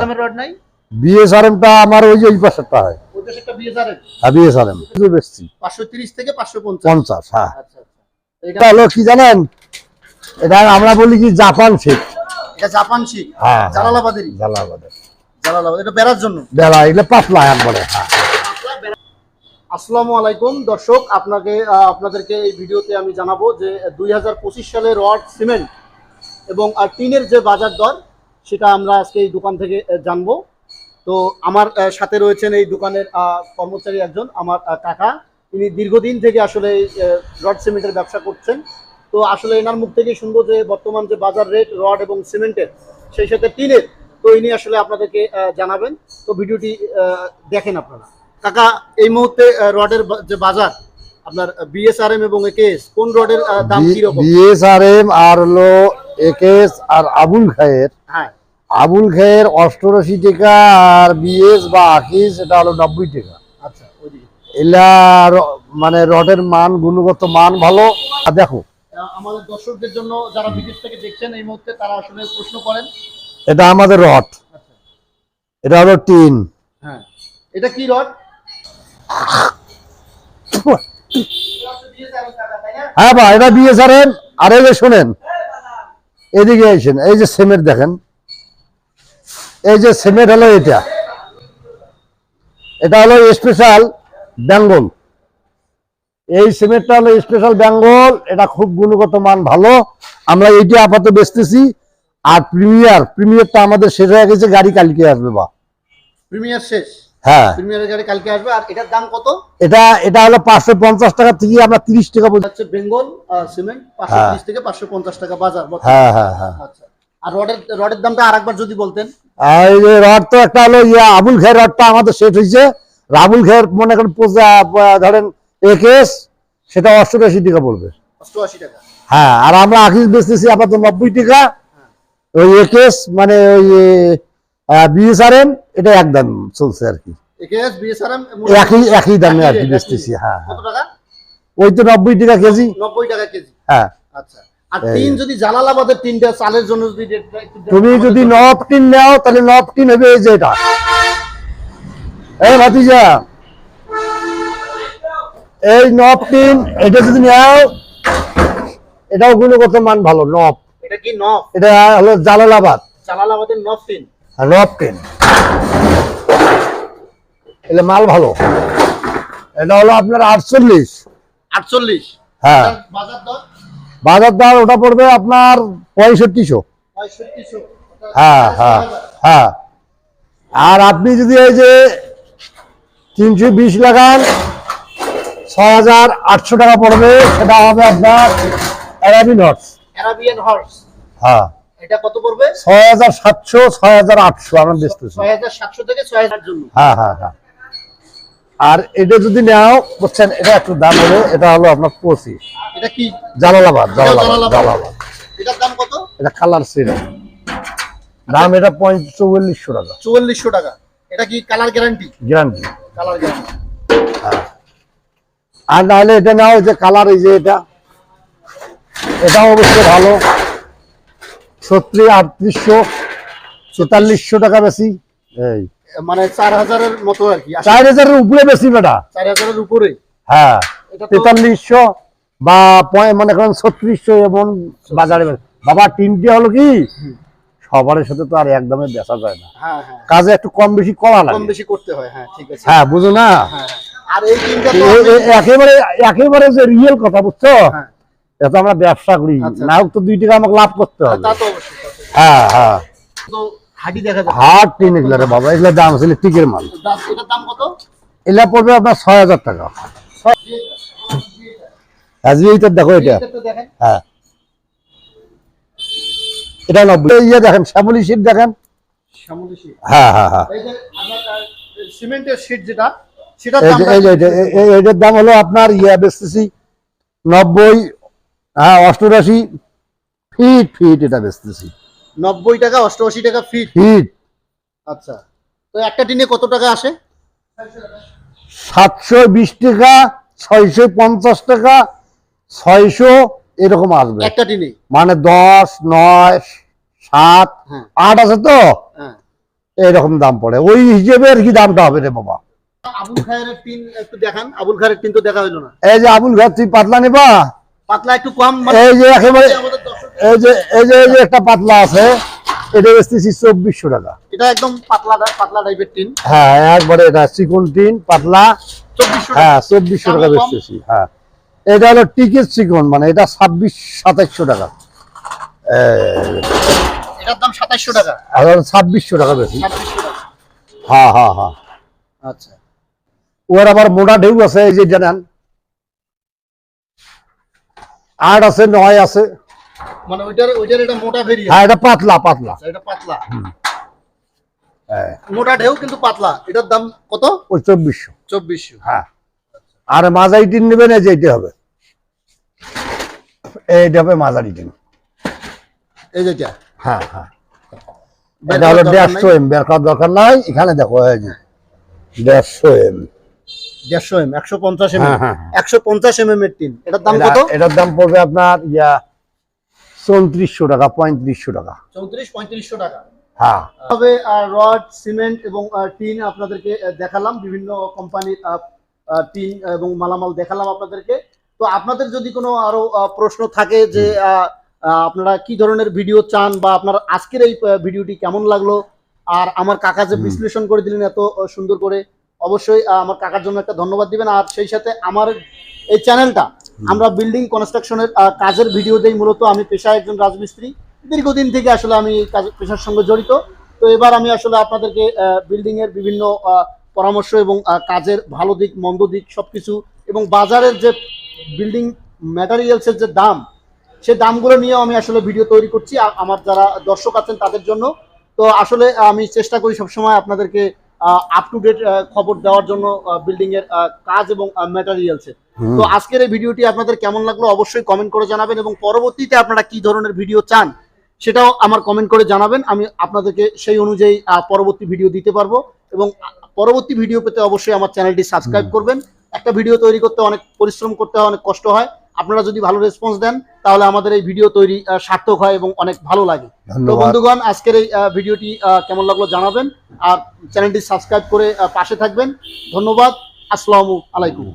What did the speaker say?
দামের রড নাই? বিএসআরএমটা আমার ওই যে ওই পাশেরটা হয়। ওই পাশে একটা বিএসআরএম হ্যাঁ বিএসআরএম বেশি পাঁচশো তিরিশ থেকে পাঁচশো পঞ্চাশ। পঞ্চাশ হ্যাঁ। আচ্ছা আচ্ছা। এটা এটা হলো কি জানেন? এটা আমরা বলি কি জাপান শেখ। এটা জাপান শিক হ্যাঁ। জালালাবাদেরই? জালালাবাদে। জালালাবাদ। এটা বেড়ার জন্য? বেলা এগুলো পাতলা একবারে হ্যাঁ। আসসালামু আলাইকুম দর্শক। আপনাকে আপনাদেরকে এই ভিডিওতে আমি জানাব যে দুই হাজার পঁচিশ সালে রড সিমেন্ট এবং আর টিনের যে বাজার দর সেটা আমরা আজকে এই দোকান থেকে জানব। তো আমার সাথে রয়েছেন এই দোকানের কর্মচারী একজন আমার কাকা। তিনি দীর্ঘদিন থেকে আসলে রড সিমেন্টের ব্যবসা করছেন। তো আসলে এনার মুখ থেকে শুনব যে বর্তমান যে বাজার রেট রড এবং সিমেন্টের সেই সাথে টিনের তো ইনি আসলে আপনাদেরকে জানাবেন। তো ভিডিওটি দেখেন আপনারা। কাকা এই মুহূর্তে রডের যে বাজার আপনার বিএসআরএম এবং একেএস কোন রডের দাম কীরকম? বিএসআরএম আর হলো একেএস আর আবুল খায়ের আবুল খায়ের অষ্টআশি টাকা আর বিএস বা আকিস এটা হলো নব্বই টাকা। আচ্ছা এলা মানে রডের মান গুণগত মান ভালো। আর দেখো। আমাদের দর্শকদের জন্য যারা বিদেশ থেকে দেখছেন এই মুহূর্তে তারা আসলে প্রশ্ন করেন। এটা আমাদের রড আচ্ছা। এটা হলো টিন। হ্যাঁ। এটা কি রড হ্যাঁ ভাই এটা বিএসআরএম। আর এই যে শোনেন এদিকে আসেন এই যে সিমেন্ট দেখেন, এই যে সিমেন্ট হলো এটা। এটা হলো স্পেশাল বেঙ্গল। এই সিমেন্টটা হলো স্পেশাল বেঙ্গল, এটা খুব গুণগত মান ভালো। আমরা এইটা আপাতত বেচতেছি। আর প্রিমিয়ার, প্রিমিয়ারটা আমাদের শেষ হয়ে গেছে, গাড়ি কালকে আসবে বা। প্রিমিয়ার শেষ। হ্যাঁ। গাড়ি কালকে আসবে আর এটার দাম কত? এটা এটা হলো পাঁচশো পঞ্চাশ টাকা থেকে আমরা তিরিশ টাকা পর্যন্ত হচ্ছে বেঙ্গল সিমেন্ট হ্যাঁ। থেকে টাকা বাজার হ্যাঁ হ্যাঁ হ্যাঁ। আচ্ছা। আর রডের রডের দামটা আরেকবার যদি বলতেন। আর এই যে রড তো একটা হলো ইয়া আবুল খের রডটা আমাদের সেট হয়েছে। আবুল খের মনে করেন ধরেন একেস সেটা অষ্টআশি টাকা পড়বে। টাকা। হ্যাঁ আর আমরা আখিস বেচতেছি আপাতত নব্বই টাকা। ওই একেস মানে ওই বিএসআরএম এটা একদম চলছে আর কি। একই একই দামে আর কি বেচতেছি হ্যাঁ হ্যাঁ। ওই তো নব্বই টাকা কেজি। নব্বই টাকা কেজি। হ্যাঁ। আচ্ছা। আর টিন যদি জালালাবাদের টিনটা চালের জন্য যদি রেটটা একটু দেন, তুমি যদি নব টিন নাও তাহলে নব টিন হবে এই যে এটা। এই ভাতিজা এই নব টিন এটা যদি নাও এটাও গুণগত মান ভালো নব। এটা কি নফ এটা হলো জালালাবাদ। জালালাবাদের নফ টিন। আর নব টিন এলে মাল ভালো। এটা হলো আপনার আটচল্লিশ। আটচল্লিশ। হ্যাঁ। বাজার দর? ওটা পড়বে আপনার পঁয়ষট্টিশো। পঁয়ষট্টিশো। হ্যাঁ হ্যাঁ হ্যাঁ। আর আপনি যদি এই যে তিনশো বিশ লাগান ছয় হাজার আটশো টাকা পড়বে সেটা হবে আপনার অ্যারাবিন হর্স অ্যারাবিয়ান হর্স হ্যাঁ। এটা কত পড়বে? ছয় হাজার সাতশো ছয় হাজার আটশো আমরা বেচতেছি। ছয় হাজার সাতশো থেকে ছয় হাজার জন্য। হ্যাঁ হ্যাঁ হ্যাঁ। আর এটা যদি নেও বুঝছেন এটা একটু দাম হবে এটা হলো আপনার পঁচিশ। এটা কি? জালালাবাদ জালালাবাদ জালালাবাদ। এটার দাম কত? এটা কালার সিরা দাম এটা পঁয়ত্রিশ চৌচল্লিশশো টাকা। চুয়াল্লিশশো টাকা। এটা কি colour guarantee? Guarantee. Colour guarantee. আর নাহলে এটা নাও যে কালার এই যে এটা। এটাও অবশ্যই ভালো। সত্তর আটত্রিশশো তেতাল্লিশশো টাকা বেশি। এই। মানে চার হাজারের মতো আর কি। চার হাজারের উপরে বেশি বেটা। চার হাজারের উপরে? হ্যাঁ তেতাল্লিশশো বা মনে করেন ছত্রিশশো এমন বাজারে বাবা তিনটে হলো কি? সবার সাথে তো আর একদমে বেচা যায় না। হ্যাঁ হ্যাঁ। কাজে একটু কম বেশি করা কম লাগে বেশি করতে হয় হ্যাঁ ঠিক আছে। হ্যাঁ বুঝো না। আর এই একেবারে একেবারে যে রিয়েল কথা বুঝছ? হ্যাঁ। এটা আমরা ব্যবসা করি। আচ্ছা। না তো দুই টাকা আমাকে লাভ করতে হবে। তা তো। হ্যাঁ হ্যাঁ। হাট টিন এগুলো রে বাবা এগুলো দাম আছে টিকের মাল। এগুলা পড়বে আপনার ছয় হাজার টাকা। এইটা দেখো এটা। হ্যাঁ। এটা নব্বই ইয়ে দেখেন শ্যামলি শীত দেখেন। হ্যাঁ হ্যাঁ হ্যাঁ। সিমেন্টের যেটা এটার দাম হলো আপনার ইয়ে বেচতেছি নব্বই হ্যাঁ অষ্টআশি ফিট ফিট এটা বেচতেছি। নব্বই টাকা অষ্টআশি টাকা ফিট। ফিট। আচ্ছা তো একটা টিনে কত টাকা আসে? সাতশো বিশ টাকা ছয়শো পঞ্চাশ টাকা ছয়শো এরকম আসবে। একটা টিনে? মানে দশ নয় সাত হ্যাঁ। আট আছে তো? হ্যাঁ। এইরকম দাম পড়ে। ওই হিসেবে আর কি দামটা হবে রে বাবা। আবুল খায়ের টিন একটু দেখান। আবুল খায়ের টিন তো দেখা হইল না। এই যে আবুল ঘর তুই পাতলা নেবা? পাতলা একটু কম মানে এই যে একেবারে এই যে এই যে এই যে একটা পাতলা আছে এটা বেচতেছি চব্বিশশো টাকা। এটা একদম পাতলা পাতলা টাইপের টিন। হ্যাঁ একবারে এটা চিকন টিন পাতলা। হ্যাঁ চব্বিশশো টাকা বেচতেছি হ্যাঁ। এটা হলো টিকিট চিকন মানে এটা ছাব্বিশ সাতাইশশো টাকা। এটার দাম সাতাইশশো টাকা। ছাব্বিশশো টাকা বেশি। হ্যাঁ হ্যাঁ হ্যাঁ। আচ্ছা। ওর আবার মোটা ঢেউ আছে এই যে জানেন আট আছে নয় আছে। মানে ওইটার ওইটার এটা মোটা ভেরিয়েন্ট হ্যাঁ এটা পাতলা পাতলা। এটা পাতলা। হ্যাঁ। মোটা ঢেউ কিন্তু পাতলা। এটার দাম কত? ওই চব্বিশশো। চব্বিশশো। হ্যাঁ। আর মাঝারি টিন নেবেন এই যে এইটা হবে। এইটা হবে মাঝারি টিন এই যেটা হ্যাঁ হ্যাঁ। বের এটা হলো দরকার দেড়শো এম বের করার দরকার নাই। এখানে দেখো এই যে দেড়শো এম। দেড়শো এম একশো পঞ্চাশ এম। একশো পঞ্চাশ এম এম এর টিন। এটার দাম কত? এটার দাম পড়বে আপনার ইয়া চৌত্রিশশো টাকা পঁয়ত্রিশশো টাকা। চৌত্রিশ পঁয়ত্রিশশো টাকা। হ্যাঁ। তবে রড সিমেন্ট এবং টিন আপনাদেরকে দেখালাম। বিভিন্ন কোম্পানির টিন এবং মালামাল দেখালাম আপনাদেরকে। তো আপনাদের যদি কোনো আরও প্রশ্ন থাকে যে আপনারা কি ধরনের ভিডিও চান বা আপনার আজকের এই ভিডিওটি কেমন লাগল? আর আমার কাকা যে বিশ্লেষণ করে দিলেন এত সুন্দর করে অবশ্যই আমার কাকার জন্য একটা ধন্যবাদ দিবেন। আর সেই সাথে আমার এই চ্যানেলটা আমরা বিল্ডিং কনস্ট্রাকশনের কাজের ভিডিও দেই মূলত। আমি পেশায় একজন রাজমিস্ত্রি। দীর্ঘদিন থেকে আসলে আমি কাজ পেশার সঙ্গে জড়িত। তো এবার আমি আসলে আপনাদেরকে বিল্ডিং এর বিভিন্ন পরামর্শ এবং কাজের ভালো দিক মন্দ দিক সবকিছু এবং বাজারের যে বিল্ডিং ম্যাটেরিয়ালসের যে দাম সে দামগুলো নিয়েও আমি আসলে ভিডিও তৈরি করছি। আমার যারা দর্শক আছেন তাদের জন্য। তো আসলে আমি চেষ্টা করি সবসময় আপনাদেরকে আপ টু ডেট খবর দেওয়ার জন্য বিল্ডিং এর কাজ এবং ম্যাটেরিয়ালসের। তো আজকের এই ভিডিওটি আপনাদের কেমন লাগল অবশ্যই কমেন্ট করে জানাবেন এবং পরবর্তীতে আপনারা কি ধরনের ভিডিও চান সেটাও আমার কমেন্ট করে জানাবেন। আমি আপনাদেরকে সেই অনুযায়ী পরবর্তী ভিডিও দিতে পারব এবং পরবর্তী ভিডিও পেতে অবশ্যই আমার চ্যানেলটি সাবস্ক্রাইব করবেন। একটা ভিডিও তৈরি করতে অনেক পরিশ্রম করতে হয় অনেক কষ্ট হয়। আপনারা যদি ভালো রেসপন্স দেন তাহলে আমাদের এই ভিডিও তৈরি সার্থক হয় এবং অনেক ভালো লাগে। তো বন্ধুগণ আজকের এই ভিডিওটি আহ, কেমন লাগল জানাবেন। আর চ্যানেলটি সাবস্ক্রাইব করে পাশে থাকবেন। ধন্যবাদ। আসসালামু আলাইকুম।